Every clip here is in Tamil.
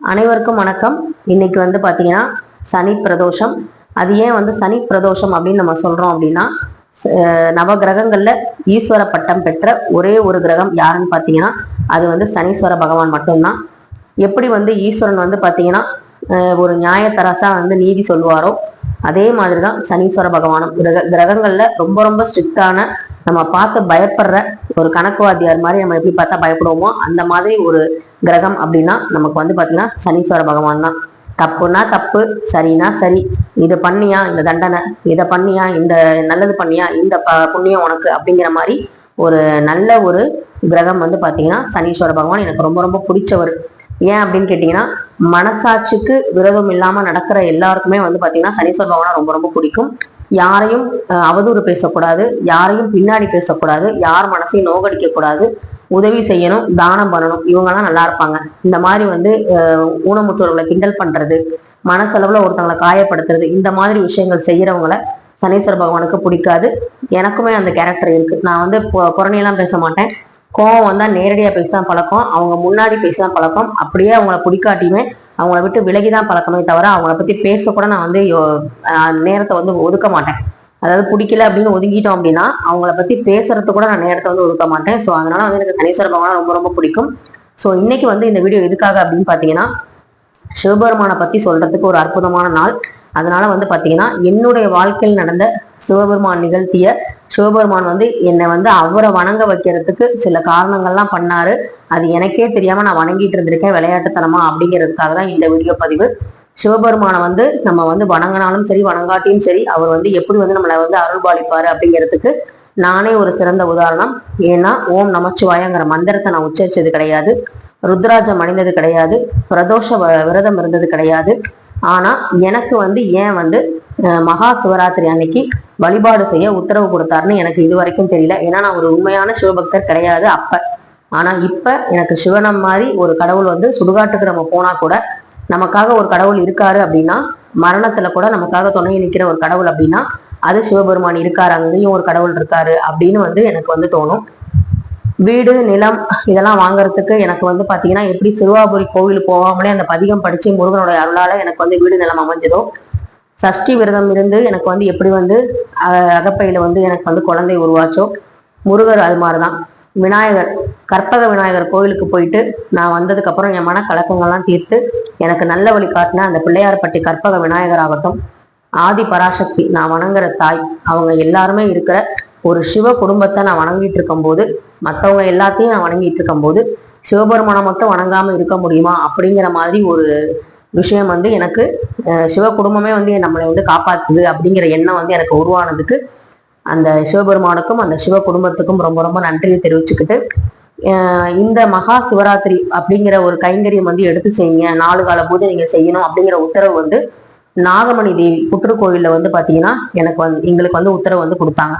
அனைவருக்கும் வணக்கம். இன்னைக்கு வந்து பார்த்தீங்கன்னா சனி பிரதோஷம். அது ஏன் வந்து சனி பிரதோஷம் அப்படின்னு நம்ம சொல்றோம் அப்படின்னா நவ கிரகங்களில் ஈஸ்வர பட்டம் பெற்ற ஒரே ஒரு கிரகம் யாருன்னு பார்த்தீங்கன்னா அது வந்து சனீஸ்வர பகவான் மட்டும்தான். எப்படி வந்து ஈஸ்வரன் வந்து பார்த்தீங்கன்னா ஒரு நியாயத்தரசா வந்து நீதி சொல்லுவாரோ அதே மாதிரி தான் சனீஸ்வர பகவானும். கிரக கிரகங்கள்ல ரொம்ப ரொம்ப ஸ்ட்ரிக்டான நம்ம பார்த்து பயப்படுற ஒரு கணக்குவாதியார் மாதிரி நம்ம எப்படி பார்த்தா பயப்படுவோமோ அந்த மாதிரி ஒரு கிரகம் அப்படின்னா நமக்கு வந்து பார்த்தீங்கன்னா சனீஸ்வர பகவான் தான். தப்புனா தப்பு சரினா சரி. இது பண்ணியா இந்த தண்டனை? இதை பண்ணியா? இந்த நல்லது பண்ணியா? இந்த ப- புண்ணியம் உனக்கு? அப்படிங்கிற மாதிரி ஒரு நல்ல ஒரு கிரகம் வந்து பார்த்தீங்கன்னா சனீஸ்வர பகவான் எனக்கு ரொம்ப ரொம்ப பிடிச்சவர். ஏன் அப்படின்னு கேட்டிங்கன்னா மனசாட்சிக்கு விரோதம் இல்லாமல் நடக்கிற எல்லாருக்குமே வந்து பார்த்தீங்கன்னா சனீஸ்வர பகவானை ரொம்ப ரொம்ப பிடிக்கும். யாரையும் அவதூறு பேசக்கூடாது யாரையும் பின்னாடி பேசக்கூடாது யார் மனசையும் நோகடிக்க கூடாது உதவி செய்யணும் தானம் பண்ணணும் இவங்கெல்லாம் நல்லா இருப்பாங்க. இந்த மாதிரி வந்து ஊனமுற்றோர்களை கிண்டல் பண்றது மனசளவுல ஒருத்தவங்களை காயப்படுத்துறது இந்த மாதிரி விஷயங்கள் செய்யறவங்கள சனீஸ்வர பகவானுக்கு பிடிக்காது. எனக்குமே அந்த கேரக்டர் இருக்கு. நான் வந்து பொ- புறணியெல்லாம் பேச மாட்டேன். கோவம் வந்தா நேரடியா பேசதான் பழக்கம் அவங்க முன்னாடி பேசதான் பழக்கம் அப்படியே அவங்கள பிடிக்காட்டியுமே அவங்கள விட்டு விலகி தான் பழக்கமே தவிர அவங்கள பத்தி பேச கூட நான் வந்து நேரத்தை வந்து ஒதுக்க மாட்டேன். அதாவது பிடிக்கல அப்படின்னு ஒதுங்கிட்டோம் அப்படின்னா அவங்கள பத்தி பேசுறது கூட நான் நேரத்தை வந்து ஒதுக்க மாட்டேன். ஸோ அதனால வந்து எனக்கு சனீஸ்வர பகவான் ரொம்ப ரொம்ப பிடிக்கும். ஸோ இன்னைக்கு வந்து இந்த வீடியோ எதுக்காக அப்படின்னு பாத்தீங்கன்னா சிவபெருமானை பத்தி சொல்றதுக்கு ஒரு அற்புதமான நாள். அதனால வந்து பார்த்தீங்கன்னா என்னுடைய வாழ்க்கையில் நடந்த சிவபெருமான் நிகழ்த்திய சிவபெருமான் வந்து என்னை வந்து அவரை வணங்க வைக்கிறதுக்கு சில காரணங்கள்லாம் பண்ணாரு. அது எனக்கே தெரியாம நான் வணங்கிட்டு இருந்திருக்கேன் விளையாட்டுத்தனமா அப்படிங்கிறதுக்காக தான் இந்த வீடியோ பதிவு. சிவபெருமானை வந்து நம்ம வந்து வணங்கினாலும் சரி வணங்காட்டியும் சரி அவர் வந்து எப்படி வந்து நம்மளை வந்து அருள்பாலிப்பாரு அப்படிங்கிறதுக்கு நானே ஒரு சிறந்த உதாரணம். ஏன்னா ஓம் நமச்சிவாயங்கிற மந்திரத்தை நான் உச்சரிச்சது கிடையாது. ருத்ராஜம் அணிந்தது கிடையாது. பிரதோஷ வ- விரதம் இருந்தது கிடையாது. ஆனா எனக்கு வந்து ஏன் வந்து மகா சிவராத்திரி அன்னைக்கு வழிபாடு செய்ய உத்தரவு கொடுத்தாருன்னு எனக்கு இது வரைக்கும் தெரியல. ஏன்னா நான் ஒரு உண்மையான சிவபக்தர் கிடையாது அப்ப. ஆனா இப்ப எனக்கு சிவனம் மாதிரி ஒரு கடவுள் வந்து சுடுகாட்டுக்கு நம்ம போனா கூட நமக்காக ஒரு கடவுள் இருக்காரு அப்படின்னா மரணத்துல கூட நமக்காக துணை நிற்கிற ஒரு கடவுள் அப்படின்னா அது சிவபெருமான் இருக்காரு அங்கேயும் ஒரு கடவுள் இருக்காரு அப்படின்னு வந்து எனக்கு வந்து தோணும். வீடு நிலம் இதெல்லாம் வாங்குறதுக்கு எனக்கு வந்து பாத்தீங்கன்னா எப்படி சிறுவாபுரி கோவில் போகாமலே அந்த பதிகம் படிச்சு முருகனோட அருளால எனக்கு வந்து வீடு நிலம் அமைஞ்சதோ சஷ்டி விரதம் இருந்து எனக்கு வந்து எப்படி வந்து அஹ், அகப்பையில வந்து எனக்கு வந்து குழந்தை உருவாச்சோ முருகர் அது மாதிரிதான். விநாயகர் கற்பக விநாயகர் கோவிலுக்கு போயிட்டு நான் வந்ததுக்கு அப்புறம் என் மன கலக்கங்கள்லாம் தீர்த்து எனக்கு நல்ல வழி காட்டின அந்த பிள்ளையார்பட்டி கற்பக விநாயகர் ஆகட்டும். ஆதி பராசக்தி நான் வணங்குற தாய் அவங்க எல்லாருமே இருக்கிற ஒரு சிவ குடும்பத்தை நான் வணங்கிட்டு இருக்கும்போது மற்றவங்க எல்லாத்தையும் நான் வணங்கிட்டு இருக்கும்போது சிவபெருமானை மட்டும் வணங்காமல் இருக்க முடியுமா? அப்படிங்கிற மாதிரி ஒரு விஷயம் வந்து எனக்கு சிவ குடும்பமே வந்து நம்மளை வந்து காப்பாற்றுது அப்படிங்கிற எண்ணம் வந்து எனக்கு உருவானதுக்கு அந்த சிவபெருமானுக்கும் அந்த சிவ குடும்பத்துக்கும் ரொம்ப ரொம்ப நன்றியை தெரிவிச்சுக்கிட்டு இந்த மகா சிவராத்திரி அப்படிங்கிற ஒரு கைங்கரியம் வந்து எடுத்து செய்யுங்க. நாலு கால பூஜை நீங்கள் செய்யணும் அப்படிங்கிற உத்தரவு வந்து நாகமணி தேவி புற்றுக்கோயிலில் வந்து பார்த்தீங்கன்னா எனக்கு வந்து எங்களுக்கு வந்து உத்தரவு வந்து கொடுத்தாங்க.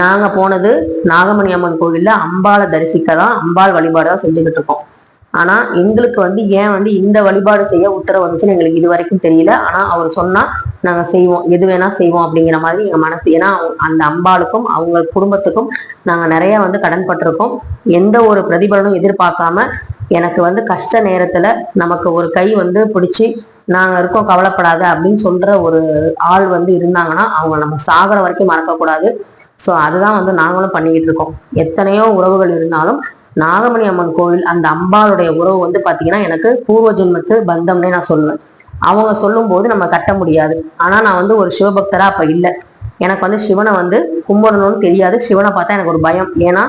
நாங்க போனது நாகமணி அம்மன் கோவில்ல அம்பாளை தரிசிக்க தான் அம்பாள் வழிபாடு தான் செஞ்சுக்கிட்டு இருக்கோம். ஆனா எங்களுக்கு வந்து ஏன் வந்து இந்த வழிபாடு செய்ய உத்தரவு வந்துச்சுன்னு எங்களுக்கு இது வரைக்கும் தெரியல. ஆனா அவர் சொன்னா நாங்க செய்வோம் எது வேணா செய்வோம் அப்படிங்கிற மாதிரி எங்க மனசு ஏன்னா அந்த அம்பாளுக்கும் அவங்க குடும்பத்துக்கும் நாங்க நிறைய வந்து கடன் பட்டிருக்கோம். எந்த ஒரு பிரதிபலனும் எதிர்பார்க்காம எனக்கு வந்து கஷ்ட நேரத்துல நமக்கு ஒரு கை வந்து பிடிச்சி நாங்க இருக்கோம் கவலைப்படாத அப்படின்னு சொல்ற ஒரு ஆள் வந்து இருந்தாங்கன்னா அவங்க நம்ம சாகிற வரைக்கும் மறக்கக்கூடாது. ஸோ அதுதான் வந்து நாங்களும் பண்ணிக்கிட்டு இருக்கோம். எத்தனையோ உறவுகள் இருந்தாலும் நாகமணி அம்மன் கோவில் அந்த அம்பாளுடைய உறவு வந்து பார்த்தீங்கன்னா எனக்கு பூர்வ ஜென்மத்து பந்தம்னே நான் சொல்லுவேன். அவங்க சொல்லும்போது நம்ம கட்ட முடியாது. ஆனால் நான் வந்து ஒரு சிவபக்தராக அப்போ இல்லை. எனக்கு வந்து சிவனை வந்து கும்பிடணும்னு தெரியாது. சிவனை பார்த்தா எனக்கு ஒரு பயம். ஏன்னா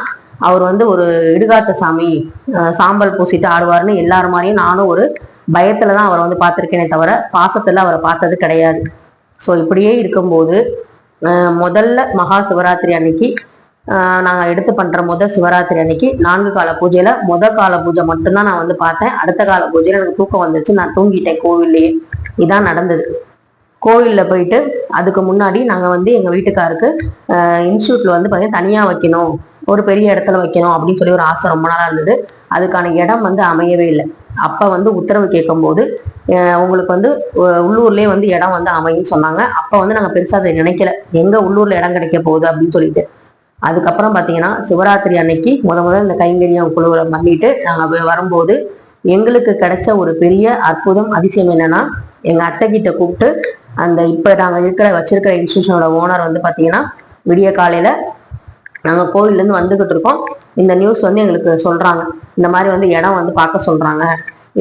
அவர் வந்து ஒரு இடுகாத்த சாமி சாம்பல் பூசிட்டு ஆடுவார்னு எல்லார் மாதிரியும் நானும் ஒரு பயத்துல தான் அவரை வந்து பார்த்துருக்கேனே தவிர பாசத்துல அவரை பார்த்தது கிடையாது. ஸோ இப்படியே இருக்கும்போது முதல்ல மகா சிவராத்திரி அன்னைக்கு நாங்கள் எடுத்து பண்ணுற முதல் சிவராத்திரி அன்னைக்கு நான்கு கால பூஜையில் முத கால பூஜை மட்டும்தான் நான் வந்து பார்த்தேன். அடுத்த கால பூஜையில் எனக்கு தூக்கம் வந்துருச்சு. நான் தூங்கிட்டேன் கோவில்லையே. இதான் நடந்தது. கோவில்ல போயிட்டு அதுக்கு முன்னாடி நாங்கள் வந்து எங்கள் வீட்டுக்காருக்கு இன்ஸ்டியூட்டில் வந்து பார்த்தீங்கன்னா தனியாக வைக்கணும் ஒரு பெரிய இடத்துல வைக்கணும் அப்படின்னு சொல்லி ஒரு ஆசை ரொம்ப நாளாக இருந்தது. அதுக்கான இடம் வந்து அமையவே இல்லை. அப்போ வந்து உத்தரவு கேட்கும்போது உங்களுக்கு வந்து உள்ளூர்லேயே வந்து இடம் வந்து அமையும் சொன்னாங்க. அப்போ வந்து நாங்கள் பெருசாக அதை நினைக்கல. எங்கே உள்ளூரில் இடம் கிடைக்க போகுது அப்படின்னு சொல்லிட்டு. அதுக்கப்புறம் பார்த்தீங்கன்னா சிவராத்திரி அன்னைக்கு முத முதல் இந்த கைங்கரியம் குழுவில் பண்ணிட்டு நாங்கள் வரும்போது எங்களுக்கு கிடைச்ச ஒரு பெரிய அற்புதம் அதிசயம் என்னன்னா எங்கள் அத்தை கிட்ட கூப்பிட்டு அந்த இப்போ நாங்கள் இருக்கிற வச்சிருக்கிற இன்ஸ்டியூஷனோட ஓனர் வந்து பார்த்தீங்கன்னா விடிய காலையில் நாங்கள் கோவிலேருந்து வந்துக்கிட்டு இருக்கோம். இந்த நியூஸ் வந்து எங்களுக்கு சொல்கிறாங்க இந்த மாதிரி வந்து இடம் வந்து பார்க்க சொல்கிறாங்க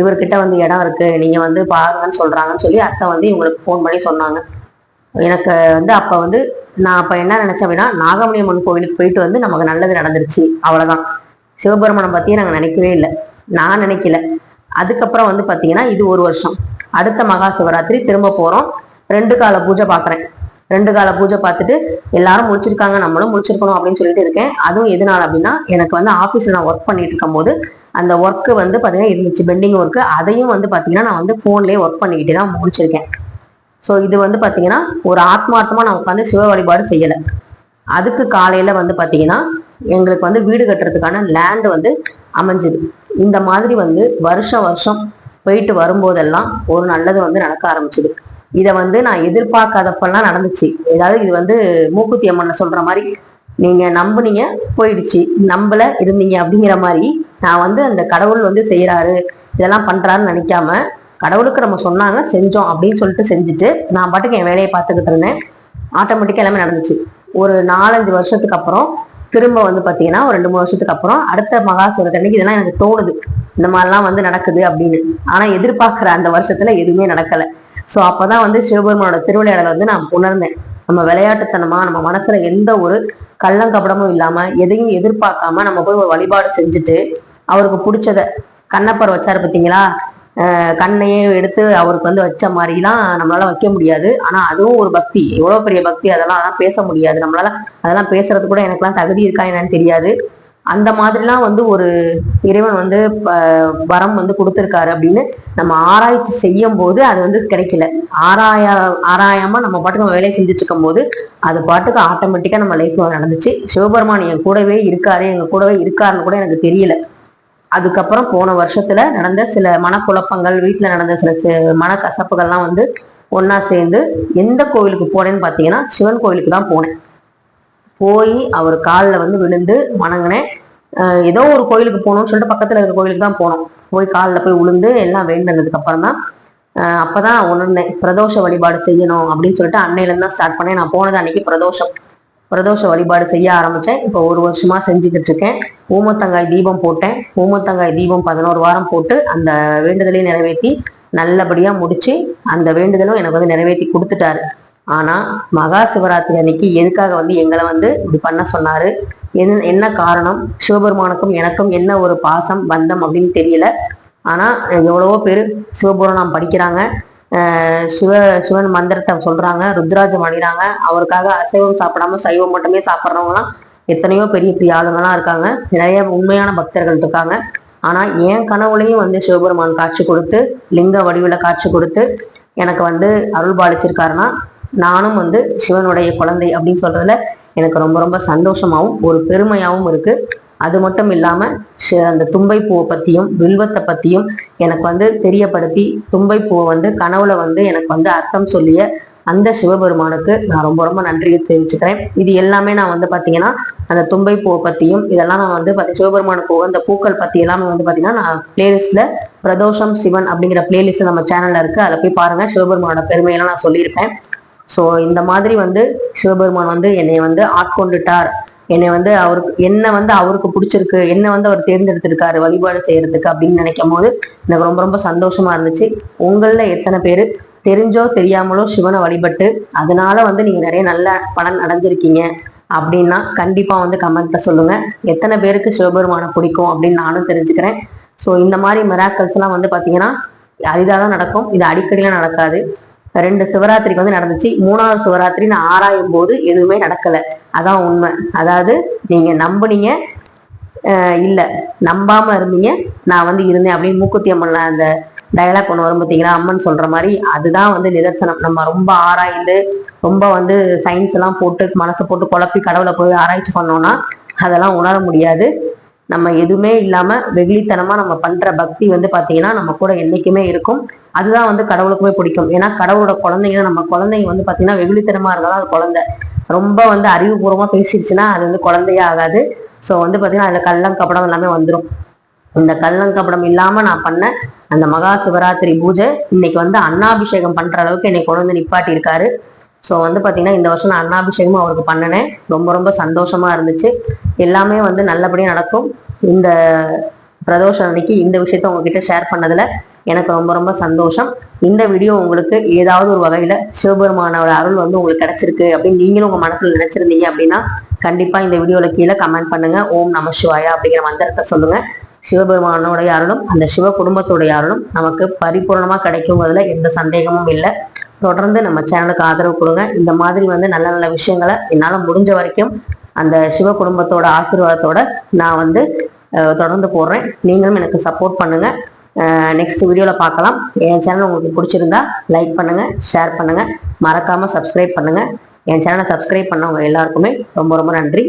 இவர்கிட்ட வந்து இடம் இருக்கு நீங்க வந்து பாருங்கன்னு சொல்றாங்கன்னு சொல்லி அத்தை வந்து இவங்களுக்கு ஃபோன் பண்ணி சொன்னாங்க. எனக்கு வந்து அப்ப வந்து நான் அப்ப என்ன நினைச்சேன் அப்படின்னா நாகமணி அம்மன் கோவிலுக்கு போயிட்டு வந்து நமக்கு நல்லது நடந்துருச்சு அவ்வளவுதான். சிவபெருமனை பத்தி நாங்க நினைக்கவே இல்லை. நான் நினைக்கல. அதுக்கப்புறம் வந்து பாத்தீங்கன்னா இது ஒரு வருஷம். அடுத்த மகா சிவராத்திரி திரும்ப போறோம். ரெண்டு கால பூஜை பாக்குறேன். ரெண்டு கால பூஜை பார்த்துட்டு எல்லாரும் முடிச்சிருக்காங்க நம்மளும் முடிச்சிருக்கணும் அப்படின்னு சொல்லிட்டு இருக்கேன். அதுவும் எதனால அப்படின்னா எனக்கு வந்து ஆஃபீஸில் நான் ஒர்க் பண்ணிட்டு இருக்கும்போது அந்த ஒர்க்கு வந்து பார்த்தீங்கன்னா இருந்துச்சு. பெண்டிங் ஒர்க்கு அதையும் வந்து பார்த்தீங்கன்னா நான் வந்து ஃபோன்லேயே ஒர்க் பண்ணிக்கிட்டு தான் முடிச்சிருக்கேன். ஸோ இது வந்து பார்த்தீங்கன்னா ஒரு ஆத்மார்த்தமாக நான் உட்காந்து சிவ வழிபாடு செய்யலை. அதுக்கு காலையில் வந்து பார்த்தீங்கன்னா எங்களுக்கு வந்து வீடு கட்டுறதுக்கான லேண்டு வந்து அமைஞ்சுது. இந்த மாதிரி வந்து வருஷம் வருஷம் போயிட்டு வரும்போதெல்லாம் ஒரு நல்லது வந்து நடக்க ஆரம்பிச்சுது. இதை வந்து நான் எதிர்பார்க்காதப்பெல்லாம் நடந்துச்சு. ஏதாவது இது வந்து மூக்குத்தி அம்மன் சொல்ற மாதிரி நீங்க நம்புனீங்க போயிடுச்சு. நம்பல இருந்தீங்க அப்படிங்கிற மாதிரி நான் வந்து அந்த கடவுள் வந்து செய்கிறாரு இதெல்லாம் பண்ணுறாருன்னு நினைக்காம கடவுளுக்கு நம்ம சொன்னாங்க செஞ்சோம் அப்படின்னு சொல்லிட்டு செஞ்சுட்டு நான் பாட்டுக்கு என் வேலையை பார்த்துக்கிட்டு இருந்தேன். ஆட்டோமேட்டிக்காக எல்லாமே நடந்துச்சு. ஒரு நாலஞ்சு வருஷத்துக்கு அப்புறம் திரும்ப வந்து பார்த்தீங்கன்னா ஒரு ரெண்டு மூணு வருஷத்துக்கு அப்புறம் அடுத்த மகா அன்னைக்கு இதெல்லாம் எனக்கு தோணுது. இந்த மாதிரிலாம் வந்து நடக்குது அப்படின்னு. ஆனால் எதிர்பார்க்குற அந்த வருஷத்துல எதுவுமே நடக்கல. அப்போ தான் வந்து சிவபெருமானோட திருவிளையாடலை வந்து நான் உணர்ந்தேன். நம்ம விளையாட்டுத்தனமா நம்ம மனசுல எந்த ஒரு கள்ளங்கபடமும் இல்லாம எதையும் எதிர்பார்க்காம நம்ம போய் ஒரு வழிபாடு செஞ்சுட்டு அவருக்கு பிடிச்சத. கண்ணப்பர் வச்சாரு பார்த்தீங்களா கண்ணையே எடுத்து அவருக்கு வந்து வச்ச மாதிரிலாம் நம்மளால வைக்க முடியாது. ஆனா அதுவும் ஒரு பக்தி. எவ்வளவு பெரிய பக்தி அதெல்லாம் அதெல்லாம் பேச முடியாது. நம்மளால அதெல்லாம் பேசுறது கூட எனக்குலாம் தகுதி இருக்கா என்னன்னு தெரியாது. அந்த மாதிரிலாம் வந்து ஒரு இறைவன் வந்து வரம் வந்து கொடுத்துருக்காரு அப்படின்னு நம்ம ஆராய்ச்சி செய்யும் போது அது வந்து கிடைக்கல. ஆராயா ஆராயாம நம்ம பாட்டுக்கு நம்ம வேலையை செஞ்சுட்டு இருக்கும் போது அது பாட்டுக்கு ஆட்டோமேட்டிக்கா நம்ம லைஃப்ல நடந்துச்சு. சிவபெருமான் என் கூடவே இருக்காரு எங்க கூடவே இருக்காருன்னு கூட எனக்கு தெரியல. அதுக்கப்புறம் போன வருஷத்துல நடந்த சில மனக்குழப்பங்கள் வீட்டுல நடந்த சில மனக்கசப்புகள்லாம் வந்து ஒன்றா சேர்ந்து எந்த கோவிலுக்கு போனேன்னு பாத்தீங்கன்னா சிவன் கோவிலுக்கு தான் போனேன். போய் அவர் காலில் வந்து விழுந்து வணங்கினேன். ஏதோ ஒரு கோயிலுக்கு போகணும்னு சொல்லிட்டு பக்கத்துல இருக்க கோயிலுக்கு தான் போனோம். போய் காலில் போய் விழுந்து எல்லாம் வேண்டினதுக்கு அப்புறம் தான் அப்போ அப்பதான் உணர்ந்தேன் பிரதோஷ வழிபாடு செய்யணும் அப்படின்னு சொல்லிட்டு அன்னையிலேருந்து தான் ஸ்டார்ட் பண்ணேன். நான் போனது அன்னைக்கு பிரதோஷம். பிரதோஷ வழிபாடு செய்ய ஆரம்பித்தேன் இப்போ ஒரு வருஷமாக செஞ்சுக்கிட்டு இருக்கேன். ஊமத்தங்காய் தீபம் போட்டேன். ஊமத்தங்காய் தீபம் பதினோரு வாரம் போட்டு அந்த வேண்டுதலையும் நிறைவேற்றி நல்லபடியாக முடித்து அந்த வேண்டுதலும் எனக்கு வந்து நிறைவேற்றி கொடுத்துட்டாரு. ஆனால் மகா சிவராத்திரி அன்னைக்கு எதுக்காக வந்து எங்களை வந்து இப்படி பண்ண சொன்னாரு? என் என்ன காரணம்? சிவபெருமானுக்கும் எனக்கும் என்ன ஒரு பாசம் பந்தம் அப்படின்னு தெரியல. ஆனால் எவ்வளவோ பேர் சிவபுராணம் படிக்கிறாங்க. சிவ சிவன் மந்திரத்தை சொல்றாங்க ருத்ராஜம் அணிகிறாங்க அவருக்காக அசைவம் சாப்பிடாம சைவம் மட்டுமே சாப்பிட்றவங்களாம் எத்தனையோ பெரிய பெரிய ஆளுங்கலாம் இருக்காங்க. நிறைய உண்மையான பக்தர்கள் இருக்காங்க. ஆனா என் கனவுலையும் வந்து சிவபெருமான் காட்சி கொடுத்து லிங்க வடிவில் காட்சி கொடுத்து எனக்கு வந்து அருள் பாலிச்சிருக்காருன்னா நானும் வந்து சிவனுடைய குழந்தை அப்படின்னு சொல்றதுல எனக்கு ரொம்ப ரொம்ப சந்தோஷமாகவும் ஒரு பெருமையாகவும் இருக்குது அது மட்டும் இல்லாமல் அந்த தும்பை பூவை பற்றியும் வில்வத்தை பற்றியும் எனக்கு வந்து தெரியப்படுத்தி தும்பை பூவை வந்து கனவுல வந்து எனக்கு வந்து அர்த்தம் சொல்லிய அந்த சிவபெருமானுக்கு நான் ரொம்ப ரொம்ப நன்றியை தெரிவிச்சுக்கிறேன். இது எல்லாமே நான் வந்து பார்த்தீங்கன்னா அந்த தும்பை பூவை பற்றியும் இதெல்லாம் நான் வந்து பாத்தீங்க சிவபெருமானுக்கு உகந்த பூக்கள் பற்றி எல்லாமே வந்து பார்த்தீங்கன்னா நான் பிளேலிஸ்ட்ல பிரதோஷம் சிவன் அப்படிங்கிற பிளேலிஸ்ட் நம்ம சேனல்ல இருக்கு. அதில் போய் பாருங்க சிவபெருமானோட பெருமையெல்லாம் நான் சொல்லியிருப்பேன் ஸோ இந்த மாதிரி வந்து சிவபெருமான் வந்து என்னை வந்து ஆட்கொண்டுட்டார். என்னை வந்து அவருக்கு என்ன வந்து அவருக்கு பிடிச்சிருக்கு என்ன வந்து அவர் தேர்ந்தெடுத்திருக்காரு வழிபாடு செய்யறதுக்கு அப்படின்னு நினைக்கும் போது எனக்கு ரொம்ப ரொம்ப சந்தோஷமா இருந்துச்சு. உங்களில் எத்தனை பேர் தெரிஞ்சோ தெரியாமலோ சிவனை வழிபட்டு அதனால வந்து நீங்க நிறைய நல்ல பலன் அடைஞ்சிருக்கீங்க அப்படின்னா கண்டிப்பா வந்து கமெண்ட்ல சொல்லுங்க. எத்தனை பேருக்கு சிவபெருமானை பிடிக்கும் அப்படின்னு நானும் தெரிஞ்சுக்கிறேன். ஸோ இந்த மாதிரி மெராக்கல்ஸ் எல்லாம் வந்து பாத்தீங்கன்னா அரிதாக தான் நடக்கும். இது அடிக்கடிலாம் நடக்காது. ரெண்டு சிவராத்திரிக்கு வந்து நடந்துச்சு. மூணாவது சிவராத்திரி நான் ஆராயும் போது எதுவுமே நடக்கலை. அதான் உண்மை. அதாவது நீங்க நம்புனீங்க அஹ் இல்ல நம்பாம இருந்தீங்க நான் வந்து இருந்தேன் அப்படின்னு மூக்குத்தி அம்மன்ல அந்த டயலாக் ஒன்று வரும் பார்த்தீங்களா அம்மன் சொல்ற மாதிரி அதுதான் வந்து நிதர்சனம். நம்ம ரொம்ப ஆராய்ந்து ரொம்ப வந்து சயின்ஸ் எல்லாம் போட்டு மனசை போட்டு குழப்பி கடவுளை போய் ஆராய்ச்சி பண்ணோம்னா அதெல்லாம் உணர முடியாது. நம்ம எதுவுமே இல்லாம வெகுளித்தனமா நம்ம பண்ற பக்தி வந்து பாத்தீங்கன்னா நம்ம கூட என்னைக்குமே இருக்கும். அதுதான் வந்து கடவுளுக்குமே பிடிக்கும். ஏன்னா கடவுளோட குழந்தைங்க நம்ம குழந்தைங்க வந்து பாத்தீங்கன்னா வெகுளித்தனமா இருந்தாலும் அது குழந்தை. ரொம்ப வந்து அறிவுபூர்வமாக பேசிடுச்சுன்னா அது வந்து குழந்தையே ஆகாது. ஸோ வந்து பார்த்தீங்கன்னா அதில் கள்ளம் கப்படம் எல்லாமே வந்துடும் இந்த கள்ளங்கபடம் இல்லாமல் நான் பண்ண அந்த மகா சிவராத்திரி பூஜை இன்னைக்கு வந்து அன்னாபிஷேகம் பண்ணுற அளவுக்கு என்னை கொண்டு வந்து நிப்பாட்டி இருக்காரு ஸோ வந்து பார்த்தீங்கன்னா இந்த வருஷம் நான் அன்னாபிஷேகமும் அவருக்கு பண்ணினேன். ரொம்ப ரொம்ப சந்தோஷமா இருந்துச்சு. எல்லாமே வந்து நல்லபடியாக நடக்கும். இந்த பிரதோஷம் அன்னைக்கு இந்த விஷயத்த உங்ககிட்ட ஷேர் பண்ணதில் எனக்கு ரொம்ப ரொம்ப சந்தோஷம். இந்த வீடியோ உங்களுக்கு ஏதாவது ஒரு வகையில் சிவபெருமானோட அருள் வந்து உங்களுக்கு கிடைச்சிருக்கு அப்படின்னு நீங்களும் உங்கள் மனசில் நினைச்சிருந்தீங்க அப்படின்னா கண்டிப்பாக இந்த வீடியோவில் கீழே கமெண்ட் பண்ணுங்கள் ஓம் நம சிவாயா அப்படிங்கிற மந்திரத்தை சொல்லுங்கள் சிவபெருமானோடைய அருளும் அந்த சிவ குடும்பத்துடைய அருளும் நமக்கு பரிபூர்ணமாக கிடைக்குங்கிறதுல எந்த சந்தேகமும் இல்லை. தொடர்ந்து நம்ம சேனலுக்கு ஆதரவு கொடுங்க. இந்த மாதிரி வந்து நல்ல நல்ல விஷயங்களை என்னால் முடிஞ்ச வரைக்கும் அந்த சிவ குடும்பத்தோட ஆசீர்வாதத்தோட நான் வந்து தொடர்ந்து போடுறேன். நீங்களும் எனக்கு சப்போர்ட் பண்ணுங்கள் நெக்ஸ்ட் வீடியோவில் பார்க்கலாம். என் சேனல் உங்களுக்கு பிடிச்சிருந்தா லைக் பண்ணுங்கள் ஷேர் பண்ணுங்கள் மறக்காமல் சப்ஸ்கிரைப் பண்ணுங்கள் என் சேனலை சப்ஸ்கிரைப் பண்ணவங்க எல்லாருக்குமே ரொம்ப ரொம்ப நன்றி.